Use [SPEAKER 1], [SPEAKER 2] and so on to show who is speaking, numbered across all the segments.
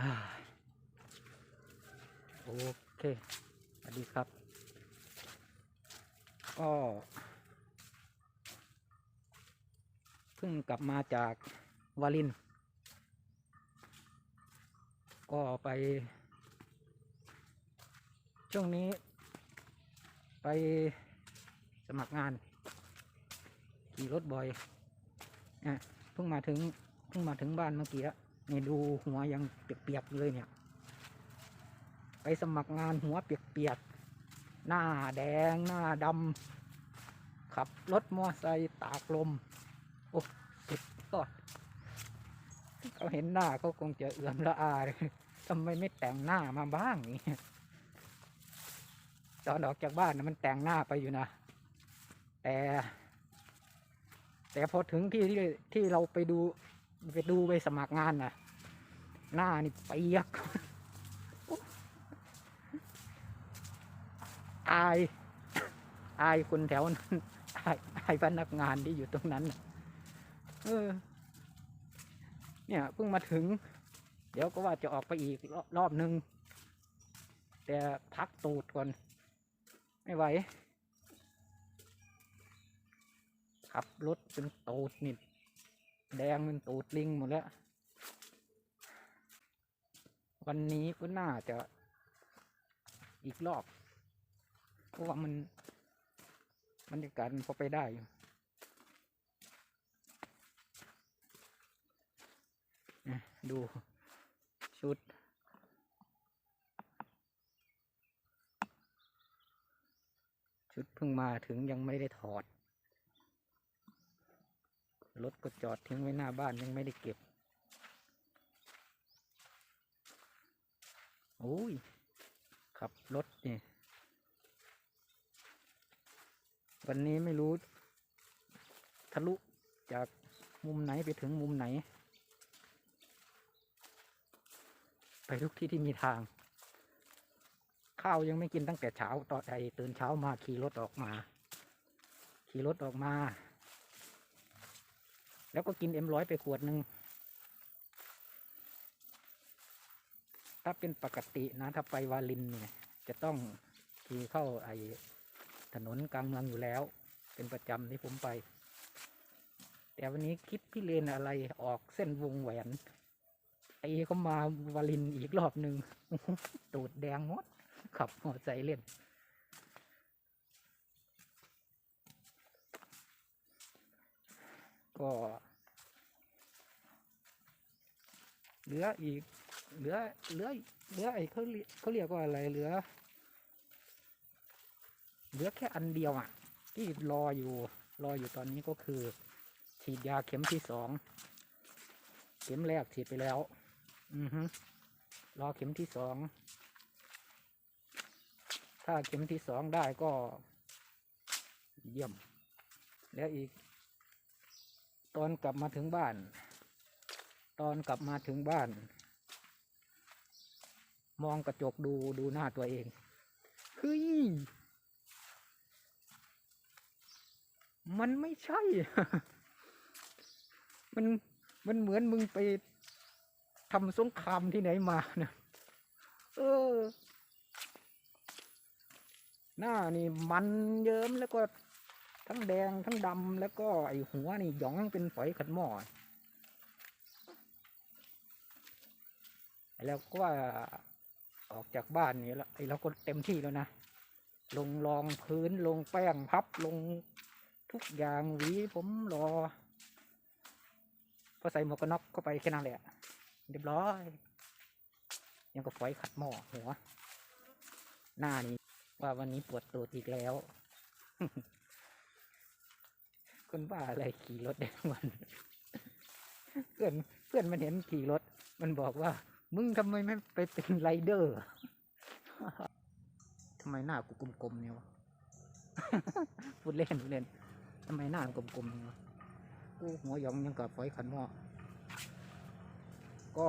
[SPEAKER 1] โอเคสวัสดีครับ ก็ เพิ่งกลับมาจากวาลิน ก็ไป ช่วงนี้ ไปสมัครงาน ขี่รถบ่อยอะเพิ่งมาถึง เพิ่งมาถึงบ้านเมื่อกี้อะ นี่ดูหัวยังเปียกๆเลยเนี่ย ไปสมัครงานหัวเปียกๆ หน้าแดงหน้าดำขับรถมอไซค์ตากลม โอ้สุดยอดเขาเห็นหน้าเขาคงจะเอื่อมละอาเลยทำไมไม่แต่งหน้ามาบ้างนี่ตอนออกจากบ้านนะมันแต่งหน้าไปอยู่นะ แต่ แต่พอถึงที่ที่ที่เราไปดู ไปดูไปสมัครงานน่ะ หน้านี่เปียกอาย อายคนแถวนั้นอายอายพนักงานที่อยู่ตรงนั้นเออ เนี่ยเพิ่งมาถึง เดี๋ยวก็ว่าจะออกไปอีกรอบรอบนึง แต่พักตูดก่อน ไม่ไหวขับรถเป็นตูดนี่ แดงเป็นตูดลิงหมดแล้ว วันนี้ก็น่าจะอีกรอบ เพราะว่ามันบรรยากาศพอไปได้อยู่ดูชุด ชุดเพิ่งมาถึงยังไม่ได้ถอด รถก็จอดทิ้งไว้หน้าบ้านยังไม่ได้เก็บ โอ้ย ขับรถนี่วันนี้ไม่รู้ ทะลุจากมุมไหนไปถึงมุมไหน ไปทุกที่ที่มีทาง ข้าวยังไม่กินตั้งแต่เช้าตอนไอตื่นเช้ามาขี่รถออกมา ขี่รถออกมา แล้วก็กินเอ็มร้อยไปขวดหนึ่งถ้าเป็นปกตินะถ้าไปวาลินเนี่ยจะต้องขี่เข้าไอถนนกลางเมืองอยู่แล้ว เป็นประจำที่ผมไป แต่วันนี้คิดพี่เลนอะไรออกเส้นวงแหวนตีเขามาวาลินอีกรอบหนึ่งตูดแดงหมดขับมอเตอร์ไซค์เล่น ก็ เหลืออีก เหลือ เหลือ เหลือไอ้เขาเรียกเขาเรียกว่าอะไร เหลือ เหลือแค่อันเดียวอะ ที่รออยู่ รออยู่ตอนนี้ก็คือ ฉีดยาเข็มที่สอง เข็มแรกฉีดไปแล้ว อือฮึรอเข็มที่สอง ถ้าเข็มที่สองได้ก็ เยี่ยม แล้วอีก ตอนกลับมาถึงบ้าน ตอนกลับมาถึงบ้าน มองกระจกดูดูหน้าตัวเองเฮ้ยมันไม่ใช่ มันมันเหมือนมึงไปทำสงครามที่ไหนมาเนี่ยเออ หน้านี่มันเยิ้มแล้วก็ ทั้งแดงทั้งดำแล้วก็ไอหัวนี่หยองเป็นฝอยขัดหม้อแล้วก็ออกจากบ้านนี่แล้วไอเราก็เต็มที่แล้วนะ ลงรองพื้นลงแป้งพับลงทุกอย่างหวีผมรอพอใส่หมวกกันน็อกเข้าไปแค่นั้นแหละเรียบร้อย ยังก็ฝอยขัดหม้อหัว หน้านี้ว่าวันนี้ปวดตูดอีกแล้ว คนบ้าอะไรขี่รถได้ทั้งวันเพื่อนเพื่อนมันเห็นขี่รถ มันบอกว่า มึงทำไมไม่ไปเป็นไรเดอร์ทำไมหน้ากูกลมๆเนี่ยวะพูดเล่นพูดเล่นทำไมหน้ากลมๆเนี่ยวะกูหัวยองยังกับฝอยขันหม้อก็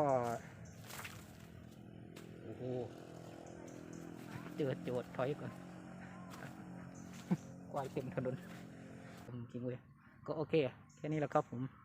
[SPEAKER 1] โอ้โหเจอโจทย์ถอยก่อนควายเต็มถนนจริงเว้ย ก็โอเค แค่นี้แหละครับผม